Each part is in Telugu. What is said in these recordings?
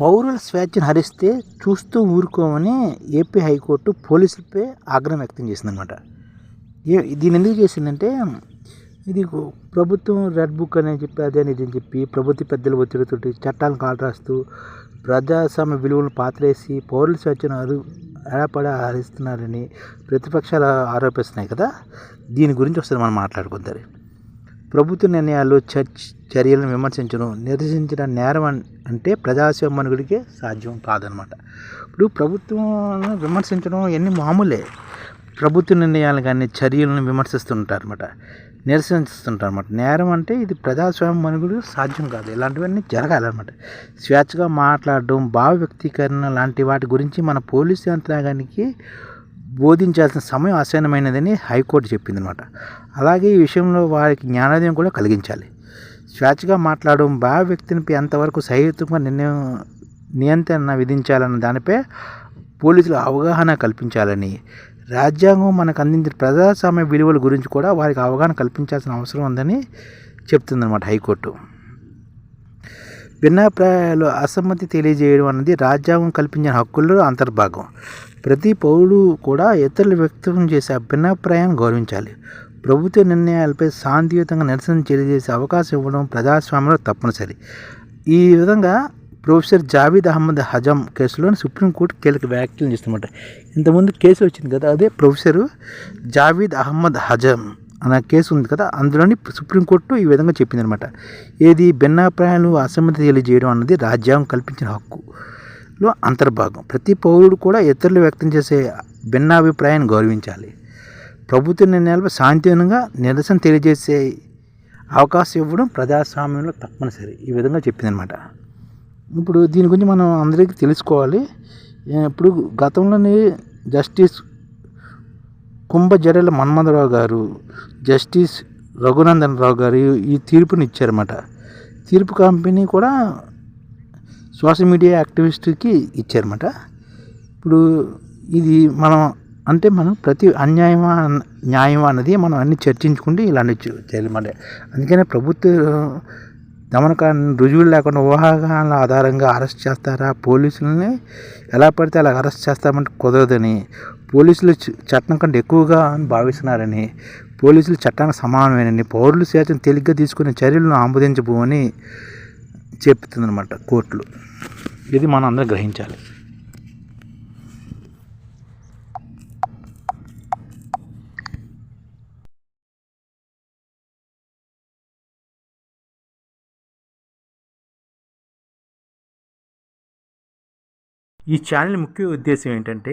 పౌరుల స్వేచ్ఛను హరిస్తే చూస్తూ ఊరుకోమని ఏపీ హైకోర్టు పోలీసులపై ఆగ్రహం వ్యక్తం చేసిందనమాట ఏ దీని ఎందుకు చేసిందంటే ఇది ప్రభుత్వం రెడ్ బుక్ అని చెప్పి అదే అని అని చెప్పి ప్రభుత్వ పెద్దల ఒత్తిడితోటి చట్టాలను కాలరాస్తూ ప్రజాస్వామ్య విలువలను పాత్రేసి పౌరుల స్వేచ్ఛను అరు ఎడపడ హరిస్తున్నారని ప్రతిపక్షాలు ఆరోపిస్తున్నాయి కదా. దీని గురించి ఒకసారి మనం మాట్లాడుకుంటారు ప్రభుత్వ నిర్ణయాలు చర్చ్ చర్యలను విమర్శించడం నిరసించడం నేరం అన్- అంటే ప్రజాస్వామ్యనుడికే సాధ్యం కాదనమాట. ఇప్పుడు ప్రభుత్వం విమర్శించడం ఇవన్నీ మామూలే. ప్రభుత్వ నిర్ణయాలు కానీ చర్యలను విమర్శిస్తుంటారు అనమాట నిరసిస్తుంటారు అనమాట నేరం అంటే ఇది ప్రజాస్వామ్య మనుగుడు సాధ్యం కాదు. ఇలాంటివన్నీ జరగాలన్నమాట. స్వేచ్ఛగా మాట్లాడడం భావ వ్యక్తీకరణ లాంటి వాటి గురించి మన పోలీసు యంత్రాంగానికి బోధించాల్సిన సమయం ఆసన్నమైనదని హైకోర్టు చెప్పిందనమాట. అలాగే ఈ విషయంలో వారికి జ్ఞానోదయం కూడా కలిగించాలి. స్వేచ్ఛగా మాట్లాడడం భావ వ్యక్తినిపై ఎంతవరకు సహేతుకంగా నిర్ణయం నియంత్రణ విధించాలన్న దానిపై పోలీసులు అవగాహన కల్పించాలని రాజ్యాంగం మనకు అందించిన ప్రజాస్వామ్య విలువల గురించి కూడా వారికి అవగాహన కల్పించాల్సిన అవసరం ఉందని చెప్తుందన్నమాట హైకోర్టు. భిన్నాభిప్రాయాలు అసమ్మతి తెలియజేయడం అనేది రాజ్యాంగం కల్పించిన హక్కుల్లో అంతర్భాగం. ప్రతి పౌరుడు కూడా ఇతరులు వ్యక్తం చేసే భిన్నాభిప్రాయాన్ని గౌరవించాలి. ప్రభుత్వ నిర్ణయాలపై శాంతియుతంగా నిరసన తెలియజేసే అవకాశం ఇవ్వడం ప్రజాస్వామ్యంలో తప్పనిసరి. ఈ విధంగా ప్రొఫెసర్ జావీద్ అహ్మద్ హజం కేసులో సుప్రీంకోర్టు కీలక వ్యాఖ్యలు చేస్తున్నమాట. ఇంతకుముందు కేసు వచ్చింది కదా అదే ప్రొఫెసర్ జావీద్ అహ్మద్ హజం అన్న కేసు ఉంది కదా అందులోని సుప్రీంకోర్టు ఈ విధంగా చెప్పిందనమాట ఏది భిన్నాభిప్రాయాలు అసమ్మతి తెలియజేయడం అన్నది రాజ్యాంగం కల్పించిన హక్కులో అంతర్భాగం. ప్రతి పౌరుడు కూడా ఇతరులు వ్యక్తం చేసే భిన్నాభిప్రాయాన్ని గౌరవించాలి. ప్రభుత్వ నిర్ణయాలపై శాంతియుతంగా నిరసన తెలియజేసే అవకాశం ఇవ్వడం ప్రజాస్వామ్యంలో తప్పనిసరి. ఈ విధంగా చెప్పిందనమాట ఇప్పుడు దీని గురించి మనం అందరికీ తెలుసుకోవాలి. ఇప్పుడు గతంలోని జస్టిస్ కుంభజడల మన్మథరావు గారు జస్టిస్ రఘునందన్ రావు గారు ఈ తీర్పుని ఇచ్చారన్నమాట తీర్పు కంపెనీ కూడా సోషల్ మీడియా యాక్టివిస్ట్కి ఇచ్చారన్నమాట. ఇప్పుడు ఇది మనం అంటే మనం ప్రతి అన్యాయమా న్యాయమా అన్నది మనం అన్ని చర్చించుకుంటే ఇలాంటి చేయాలన్నమాట అందుకనే ప్రభుత్వ దమనకాన్ని రుజువులు లేకుండా ఊహాగానాల ఆధారంగా అరెస్ట్ చేస్తారా? పోలీసులని ఎలా పడితే అలా అరెస్ట్ చేస్తామంటే కుదరదని పోలీసులు చట్టం కంటే ఎక్కువగా అని భావిస్తున్నారని పోలీసులు చట్టానికి సమానమేనని పౌరులు స్వేచ్ఛను తేలిగ్గా తీసుకునే చర్యలను ఆమోదించబోమని చెప్తుందనమాట కోర్టులు. ఇది మనం అందరం గ్రహించాలి. ఈ ఛానల్ ముఖ్య ఉద్దేశం ఏంటంటే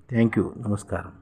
Thank you. నమస్కారం.